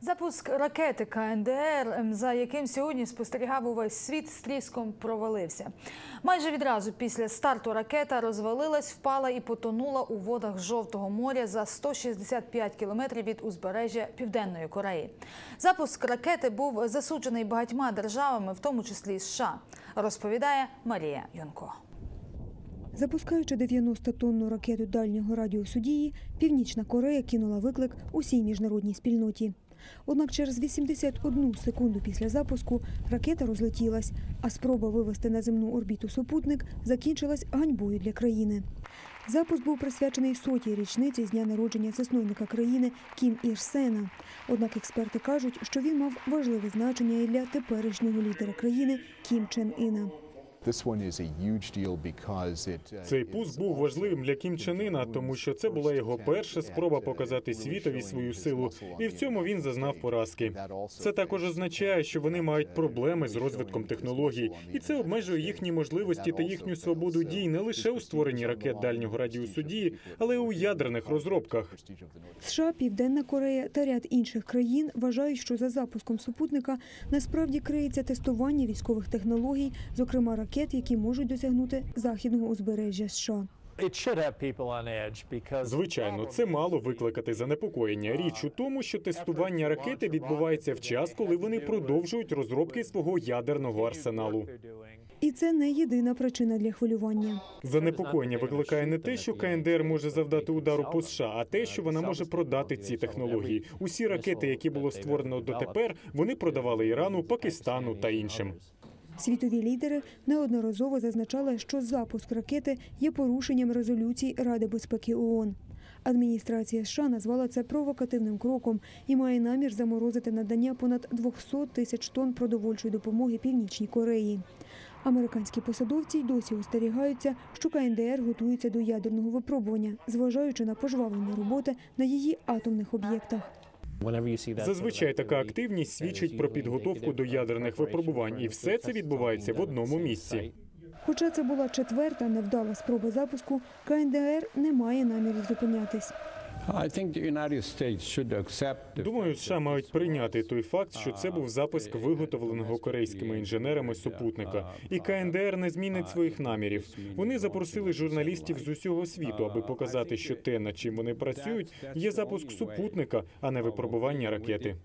Запуск ракети КНДР, за яким сьогодні спостерігав увесь світ, з тріском провалився. Майже відразу після старту ракета розвалилась, впала і потонула у водах Жовтого моря за 165 кілометрів від узбережжя Південної Кореї. Запуск ракети був засуджений багатьма державами, в тому числі США, розповідає Марія Юнко. Запускаючи 90-тонну ракету дальнього радіусу дії, Північна Корея кинула виклик усій міжнародній спільноті. Однак через 81 секунду після запуску ракета розлетілась, а спроба вивести на земну орбіту супутник закінчилась ганьбою для країни. Запуск був присвячений сотій річниці з дня народження засновника країни Кім Ір Сена. Однак експерти кажуть, що він мав важливе значення і для теперішнього лідера країни Кім Чен Іна. This one is a huge deal because it, uh, Цей пуск був важливим для Кім Чен Іна, тому що це була його перша спроба показати світові свою силу, і в цьому він зазнав поразки. Це також означає, що вони мають проблеми з розвитком технологій, і це обмежує їхні можливості та їхню свободу дій не лише у створенні ракет дальнього радіусу дії, але й у ядерних розробках. США, Південна Корея та ряд інших країн вважають, що за запуском супутника насправді криється тестування військових технологій, зокрема ракет, які можуть досягнути західного узбережжя США. Звичайно, це мало викликати занепокоєння. Річ у тому, що тестування ракети відбувається в час, коли вони продовжують розробки свого ядерного арсеналу. І це не єдина причина для хвилювання. Занепокоєння викликає не те, що КНДР може завдати удару по США, а те, що вона може продати ці технології. Усі ракети, які було створено дотепер, вони продавали Ірану, Пакистану та іншим. Світові лідери неодноразово зазначали, що запуск ракети є порушенням резолюцій Ради безпеки ООН. Адміністрація США назвала це провокативним кроком і має намір заморозити надання понад 200 тисяч тонн продовольчої допомоги Північній Кореї. Американські посадовці й досі остерігаються, що КНДР готується до ядерного випробування, зважаючи на пожвавлення роботи на її атомних об'єктах. Зазвичай така активність свідчить про підготовку до ядерних випробувань, і все це відбувається в одному місці. Хоча це була четверта невдала спроба запуску, КНДР не має намірів зупинятись. I think the United States should accept the Думаю, США мають прийняти той факт, що це був запуск виготовленого корейськими інженерами супутника, і КНДР не змінить своїх намірів. Вони запросили журналістів з усього світу, аби показати, що те, над чим вони працюють, є запуск супутника, а не випробування ракети.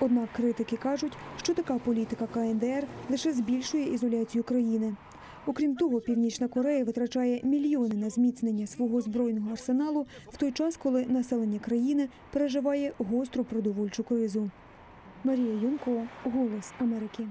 Однак критики кажуть, що така політика КНДР лише збільшує ізоляцію країни. Окрім того, Північна Корея витрачає мільйони на зміцнення свого збройного арсеналу в той час, коли населення країни переживає гостру продовольчу кризу. Марія Юнко, Голос Америки.